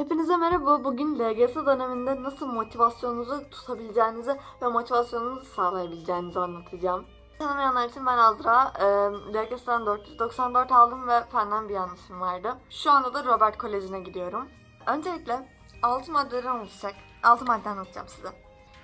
Hepinize merhaba. Bugün LGS döneminde nasıl motivasyonunuzu tutabileceğinizi ve motivasyonunuzu sağlayabileceğinizi anlatacağım. Tanımayanlar için ben Azra. Ee, LGS'den 494 aldım ve fenden bir yanlışım vardı. Şu anda da Robert Koleji'ne gidiyorum. Öncelikle 6 maddeden oluşacak. 6 madde anlatacağım size.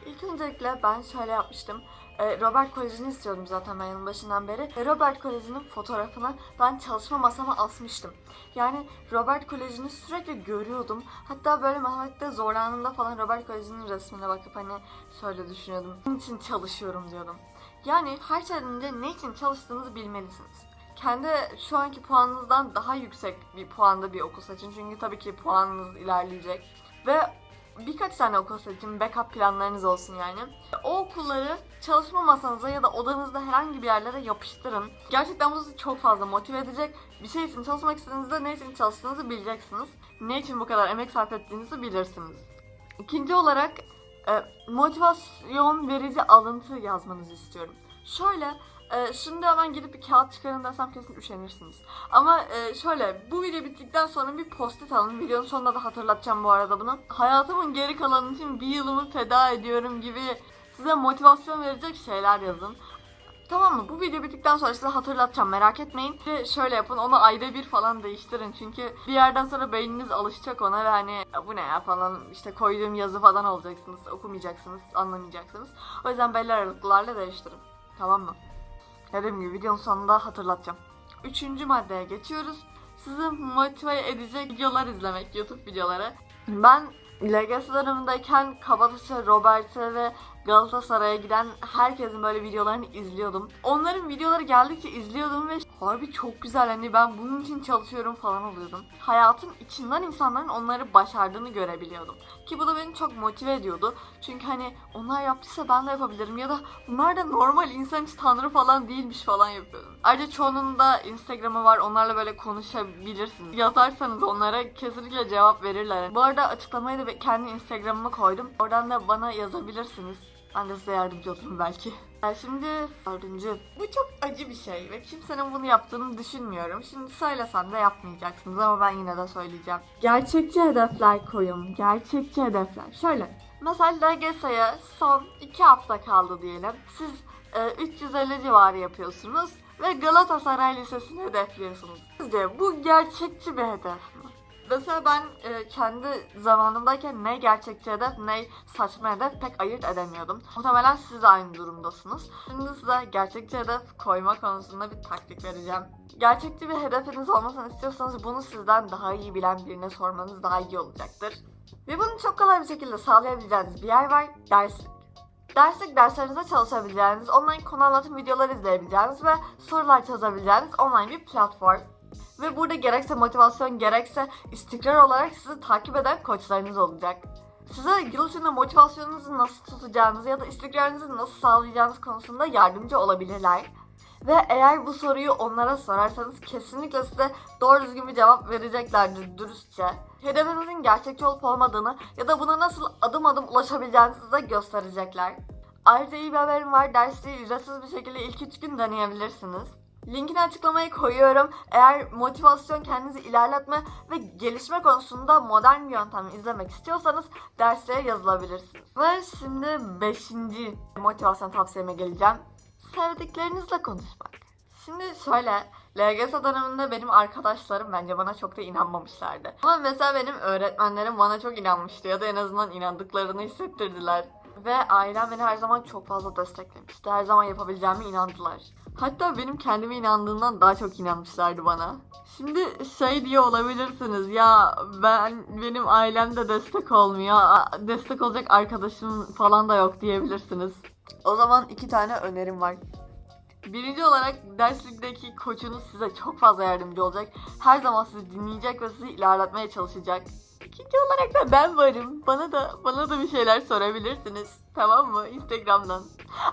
İlk öncelikle ben şöyle yapmıştım. Ee, Robert Koleji'ni istiyordum zaten ben yanın başından beri. Ve Robert Koleji'nin fotoğrafını ben çalışma masama asmıştım. Yani Robert Koleji'ni sürekli görüyordum. Hatta böyle matematikte zorlandığımda falan Robert Koleji'nin resmine bakıp hani şöyle düşünüyordum. Bunun için çalışıyorum diyordum. Yani her şeyden önce ne için çalıştığınızı bilmelisiniz. Kendi şu anki puanınızdan daha yüksek bir puanda bir okul seçin. Çünkü tabii ki puanınız ilerleyecek. Ve birkaç tane okul seçin. Backup planlarınız olsun yani. O okulları çalışma masanıza ya da odanızda herhangi bir yerlere yapıştırın. Gerçekten bu sizi çok fazla motive edecek. Bir şey için çalışmak istediğinizde ne için çalıştığınızı bileceksiniz. Ne için bu kadar emek sarf ettiğinizi bilirsiniz. İkinci olarak e, motivasyon verici alıntı yazmanızı istiyorum. Şöyle e, şimdi hemen gidip bir kağıt çıkarın desem kesin üşenirsiniz. Ama e, şöyle bu video bittikten sonra bir post-it alın. Videonun sonunda da hatırlatacağım bu arada bunu. Hayatımın geri kalanı için bir yılımı feda ediyorum gibi size motivasyon verecek şeyler yazın. Tamam mı? Bu video bittikten sonra size hatırlatacağım merak etmeyin. De şöyle yapın onu ayda bir falan değiştirin. Çünkü bir yerden sonra beyniniz alışacak ona ve hani "Ya bu ne ya falan işte koyduğum yazı falan olacaksınız. Okumayacaksınız, anlamayacaksınız. O yüzden belli aralıklarla değiştirin. Tamam mı? Dediğim gibi videonun sonunda hatırlatacağım. Üçüncü maddeye geçiyoruz. Sizi motive edecek videolar izlemek, YouTube videoları. Ben LGS dönemindeyken Kabataş'a, Robert'e ve Galatasaray'a giden herkesin böyle videolarını izliyordum. Onların videoları geldikçe izliyordum ve harbi çok güzel hani ben bunun için çalışıyorum falan oluyordum. Hayatın içinden insanların onları başardığını görebiliyordum. Ki bu da beni çok motive ediyordu. Çünkü hani onlar yaptıysa ben de yapabilirim ya da bunlar da normal insan hiç tanrı falan değilmiş falan yapıyordum. Ayrıca çoğunun da Instagram'ı var onlarla böyle konuşabilirsiniz. Yazarsanız onlara kesinlikle cevap verirler. Bu arada açıklamayı da kendi Instagram'ıma koydum. Oradan da bana yazabilirsiniz. Ben size yardımcı olurum belki. Yani şimdi dördüncü. Bu çok acı bir şey ve kimsenin bunu yaptığını düşünmüyorum. Şimdi söylesem de yapmayacaksınız ama ben yine de söyleyeceğim. Gerçekçi hedefler koyun. Gerçekçi hedefler. Şöyle. Mesela LGS'ye son iki hafta kaldı diyelim. Siz e, 350 civarı yapıyorsunuz ve Galatasaray Lisesi'ni hedefliyorsunuz. Sizce bu gerçekçi bir hedef mi? Mesela ben e, kendi zamanımdayken ne gerçekçi hedef ne saçma hedef pek ayırt edemiyordum. Muhtemelen siz de aynı durumdasınız. Şimdi size gerçekçi hedef koyma konusunda bir taktik vereceğim. Gerçekçi bir hedefiniz olmasını istiyorsanız bunu sizden daha iyi bilen birine sormanız daha iyi olacaktır. Ve bunu çok kolay bir şekilde sağlayabileceğiniz bir yer var. Derslik. Derslik derslerinize çalışabileceğiniz, online konu anlatım videoları izleyebileceğiniz ve sorular çözebileceğiniz online bir platform. Ve burada gerekse motivasyon gerekse istikrar olarak sizi takip eden koçlarınız olacak. Size yıl içinde motivasyonunuzu nasıl tutacağınız ya da istikrarınızı nasıl sağlayacağınız konusunda yardımcı olabilirler. Ve eğer bu soruyu onlara sorarsanız kesinlikle size doğru düzgün bir cevap vereceklerdir dürüstçe. Hedefinizin gerçekçi olup olmadığını ya da buna nasıl adım adım ulaşabileceğinizi size gösterecekler. Ayrıca iyi bir haberim var. Dersliği ücretsiz bir şekilde ilk 3 gün deneyebilirsiniz. Linkini açıklamaya koyuyorum. Eğer motivasyon kendinizi ilerletme ve gelişme konusunda modern bir yöntem izlemek istiyorsanız derslere yazılabilirsiniz. Ve şimdi 5. motivasyon tavsiyeme geleceğim. Sevdiklerinizle konuşmak. Şimdi şöyle, LGS döneminde benim arkadaşlarım bence bana çok da inanmamışlardı. Ama mesela benim öğretmenlerim bana çok inanmıştı ya da en azından inandıklarını hissettirdiler. Ve ailem beni her zaman çok fazla desteklemişti. Her zaman yapabileceğime inandılar. Hatta benim kendime inandığımdan daha çok inanmışlardı bana. Şimdi şey diye olabilirsiniz ya ben benim ailem de destek olmuyor. Destek olacak arkadaşım falan da yok diyebilirsiniz. O zaman iki tane önerim var. Birinci olarak derslikteki koçunuz size çok fazla yardımcı olacak. Her zaman sizi dinleyecek ve sizi ilerletmeye çalışacak. İkinci olarak da ben varım. Bana da bana da bir şeyler sorabilirsiniz. Tamam mı? Instagram'dan.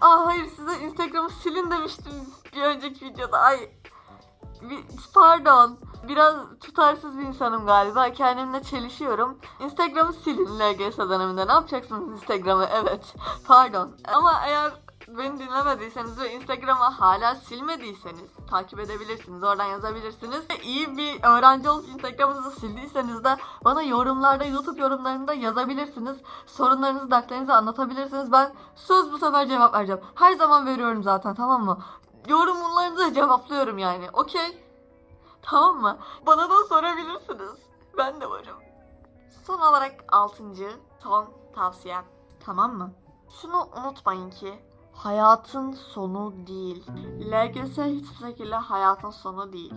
Aa hayır size Instagram'ı silin demiştiniz bir önceki videoda. Ay pardon. Biraz tutarsız bir insanım galiba. Kendimle çelişiyorum. Instagram'ı silin LGS döneminde. Ne yapacaksınız Instagram'ı? Evet. Pardon. Ama eğer beni dinlemediyseniz ve Instagram'ı hala silmediyseniz takip edebilirsiniz. Oradan yazabilirsiniz. Ve iyi bir öğrenci olup Instagram'ınızı sildiyseniz de bana yorumlarda, YouTube yorumlarında yazabilirsiniz. Sorunlarınızı, dertlerinizi anlatabilirsiniz. Ben söz bu sefer cevap vereceğim. Her zaman veriyorum zaten tamam mı? Yorumlarınızı cevaplıyorum yani. Okey? Tamam mı? Bana da sorabilirsiniz. Ben de varım. Son olarak altıncı, son tavsiyem. Tamam mı? Şunu unutmayın ki hayatın sonu değil. LGS hiçbir şekilde hayatın sonu değil.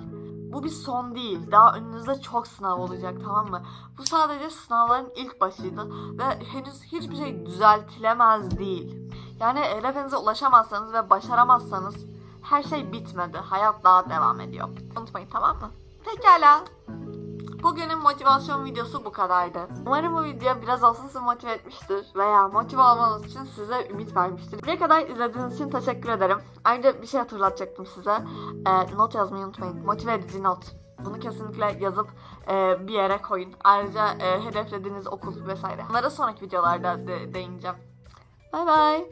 Bu bir son değil. Daha önünüzde çok sınav olacak tamam mı? Bu sadece sınavların ilk başıydı ve henüz hiçbir şey düzeltilemez değil. Yani hedefinize ulaşamazsanız ve başaramazsanız her şey bitmedi. Hayat daha devam ediyor. Unutmayın tamam mı? Pekala. Bugünün motivasyon videosu bu kadardı. Umarım bu video biraz olsun sizi motive etmiştir veya motive olmanız için size ümit vermiştir. Buraya kadar izlediğiniz için teşekkür ederim. Ayrıca bir şey hatırlatacaktım size. Ee, not yazmayı unutmayın. Motive edici not. Bunu kesinlikle yazıp e, bir yere koyun. Ayrıca e, hedeflediğiniz okul vesaire. Bunlara sonraki videolarda de- değineceğim. Bay bay.